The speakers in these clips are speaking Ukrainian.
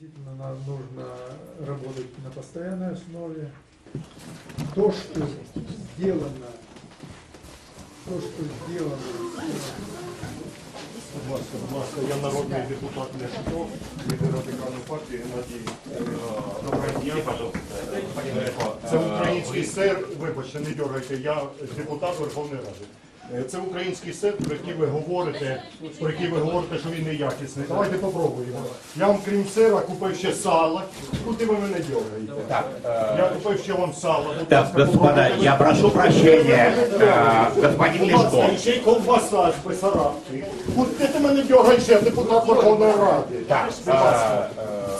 Действительно, нам нужно работать на постоянной основе. То, что сделано, то, что сделано, Будь ласка, я народний депутат Ляшко, від радикальної партії Надії. Доброго дня, пожалуйста. Це український сир, вибачте, не дергайте, я депутат Верховної Ради. Е, Це український сир, про який ви говорите, про який ви говорите, що він неякісний. Давайте попробуємо. Я вам крім сира купив ще сало. Куди ви мене дергаєте? Я купив ще вам сало. Так, господа, я прошу прощения, э, господин Лешко. ще й ковбаса з Бесарабки. Куди ти мене дергаєш, я депутат Верховної Ради? Так,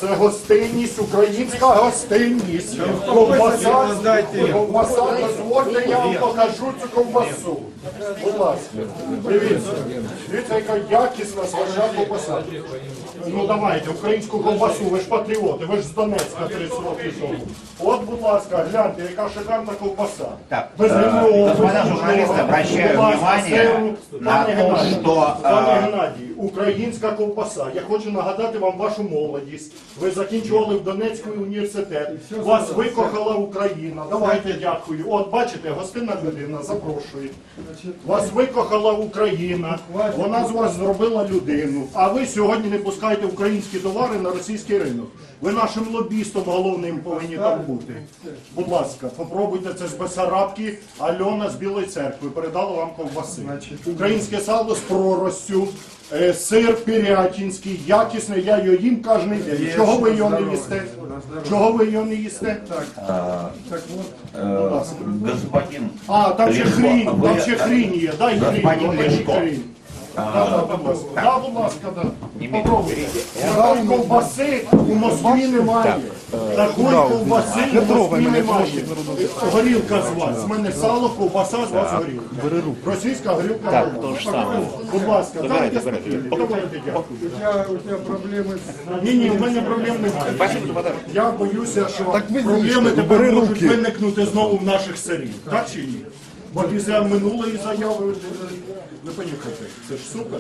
Це гостинність, українська гостинність. Ковбаса, ковбаса, дозвольте, я вам покажу цю ковбасу. Будь ласка, дивіться. Дивіться, яка якісна свежа ковбаса. Ну давайте, українську ковбасу, ви ж патріоти, ви ж з Донецька 30 років тому. От, будь ласка, гляньте, яка шикарна ковбаса. Так, Без э, ГМО, без господа нічого. журналисты, обращаю Будь ласка, внимание сиру. на Пане то, Геннадій, что, Пане э, Геннадій, українська ковбаса. Я хочу нагадати вам вашу молодість. Ви закінчували в Донецький університет. Вас викохала Україна. Давайте дякую. От бачите, гостинна людина, запрошую. Вас викохала Україна. Вона з вас зробила людину. А ви сьогодні не пускаєте українські товари на російський ринок. Ви нашим лобістом головним повинні там бути. Будь ласка, попробуйте це з Бесарабки. Альона з Білої церкви передала вам ковбаси. Українське сало з проростю. Е, Сир пірятінський, якісний, я його їм кожен день. Чого ви його не їсте? Чого ви його не їсте? так вот, э, господин А, там ще Лешко, хрінь, ви- там ще хрінь є, дай хрінь, Господин Лешко. хрінь. Да, да, будь ласка, да, будь ласка, да. Попробуйте. Такої ковбаси у Москві немає. Такої ковбаси у Москві немає. Горілка з вас. З мене сало, ковбаса, з вас горілка. Російська горілка. Так, то ж саме. Будь ласка, дайте спокійно. Давайте, дякую. у тебя, у тебя проблемы с... Ні, ні, у мене проблем немає. Я боюся, що проблеми тепер можуть виникнути знову в наших селі. Так чи ні? Бо після минулої заяви ви понюхайте. Це ж супер.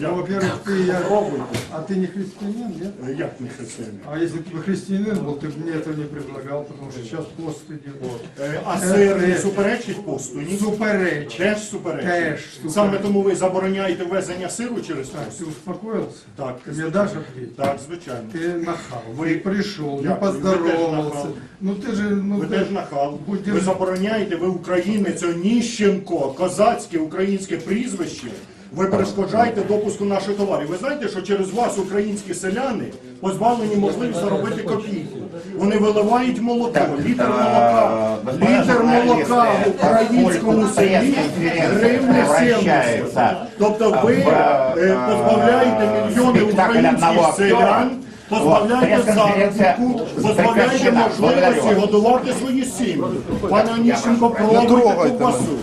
Я, Ну, Во-первых, ты, я, Пробуйте. а ты не христианин, нет? Як не християни? А если бы ты христианин был, ты бы мне этого не предлагал, потому что сейчас пост идет. Е, А сир не суперечить посту? Ні? Супереч. Теж суперечить. Теж суперечить. Саме тому ви забороняєте ввезення сиру через Так, пост? ты успокоился? Так, Ты мне дашь ответить? Так, звичайно. Ты нахал, Вы- ты пришел, не Я- вы тоже поздоровался. нахал. Ну ты же, ну Ви ты- теж нахал. Будь Ви забороняєте, ви українець, Оніщенко, козацьке українське прізвище. Ви перешкоджаєте допуску наших товарів. Ви знаєте, що через вас українські селяни позбавлені можливість заробити копійку. Вони виливають молоко, літр молока, літр молока в українському селі гривни 70. Тобто ви е, позбавляєте мільйони українських селян, прес-конференция заробітку, прекращена. можливості годувати свої сім'ї. Пане Оніщенко, пробуйте ковбасу.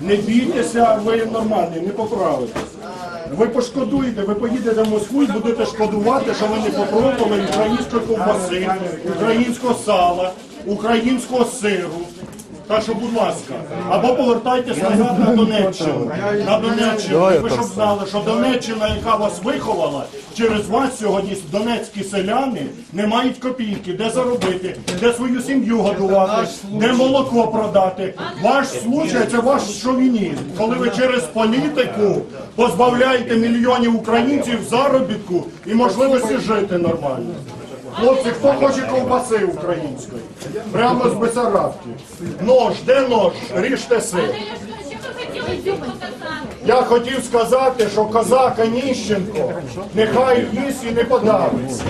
Не бійтеся, ви нормальні, не поправитесь. Ви пошкодуєте, ви поїдете в Москву і будете шкодувати, що ви не попробували української ковбаси, українського сала, українського сиру. Так що, будь ласка, або повертайтесь назад на Донеччину. На Донеччину. Ви щоб знали, що Донеччина, яка вас виховала, через вас сьогодні донецькі селяни не мають копійки, де заробити, де свою сім'ю годувати, де молоко продати. Ваш случай це ваш шовінізм, коли ви через політику позбавляєте мільйонів українців заробітку і можливості жити нормально. Хлопці, хто хоче ковбаси української? Прямо з Бесарабки. Нож, де нож? Ріжте сир. Я хотів сказати, що козак Аніщенко нехай їсть і не подавиться.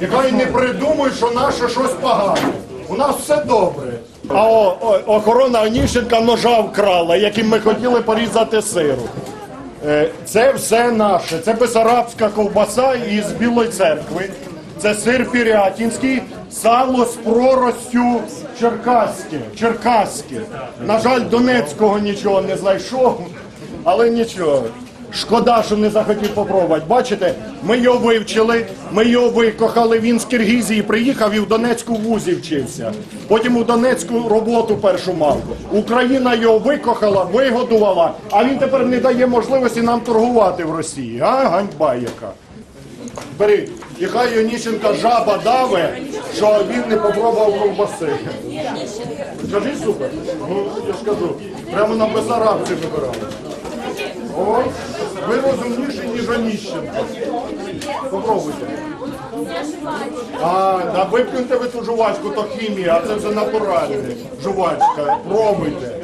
Нехай не придумує, що наше щось погане. У нас все добре. А о, о, охорона Аніщенка ножа вкрала, яким ми хотіли порізати сиру. Е, Це все наше. Це бесарабська ковбаса із Білої церкви. Це сир пірятінський, сало з проростю черкаське. черкаське. На жаль, Донецького нічого не знайшов, але нічого. Шкода, що не захотів попробувати. Бачите, ми його вивчили, ми його викохали. Він з Киргізії приїхав і в Донецьку вузі вчився. Потім у Донецьку роботу першу мав. Україна його викохала, вигодувала, а він тепер не дає можливості нам торгувати в Росії. А ганьба яка. Беріть. І хай Оніщенка жаба даве, що він не попробував ковбаси. Скажи супер. Ну, я ж кажу, прямо на Бесарабці вибирали. О, ви розумніші, ніж Оніщенко. Попробуйте. А, да виплюньте ви ту жувачку, то хімія, а це вже натуральне. Жувачка. Пробуйте.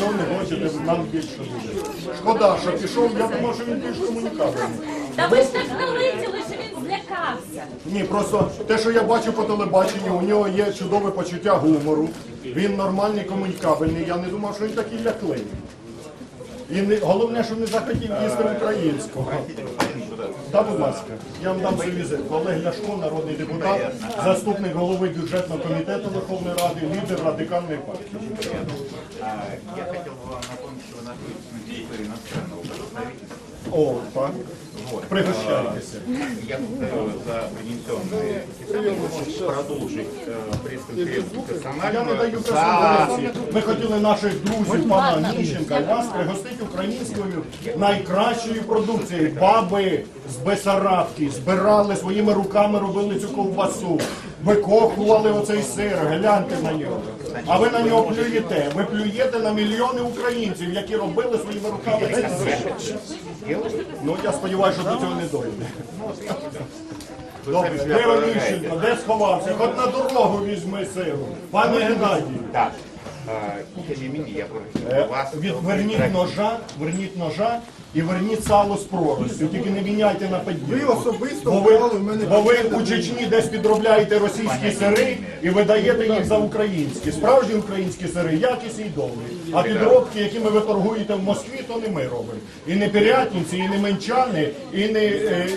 Ну не хочете, нам більше буде. Шкода, що пішов, я думав, що він більш комунікабельний. Та ви ж так налетіли, що він злякався. Ні, просто те, що я бачу по телебаченню, у нього є чудове почуття гумору. Він нормальний, комунікабельний. Я не думав, що він такий лякливий. І не, головне, що не захотів їсти українського. Так, будь ласка, я вам дам свій візит. Олег Ляшко, народний депутат, заступник голови бюджетного комітету Верховної Ради, лідер радикальної партії. Я бы вам напомнить, что вы находитесь на территории иностранного представительства. О, так. Пригощайтеся. Я повторю за принесенные продолжить э, пресс-конференцию Я не даю прес-конференції. Ми хотіли наших друзів, пана Ніщенка, і вас пригостити українською найкращою продукцією. Баби з Бесарабки збирали своїми руками, робили цю ковбасу, викохували оцей сир, гляньте на нього. А ви на нього плюєте. Ви плюєте на мільйони українців, які робили своїми руками цей сир. Ну я сподіваюся, що до цього не дойде. Добре, де Оніщенко, де сховався? Хоч на дорогу візьми сиру. Пане Геннадію, Э, не менее, я е, вас... відверніть ножа, верніть ножа і верніть сало з проростю. Тільки не міняйте на подібне. Ви особисто Бо ви, в мене бо ви у Чечні десь підробляєте російські сири і видаєте їх за українські. Справжні українські сири, якісні і добрі. А підробки, якими ви торгуєте в Москві, то не ми робимо. І не пірятинці, і не менчани, і не. е,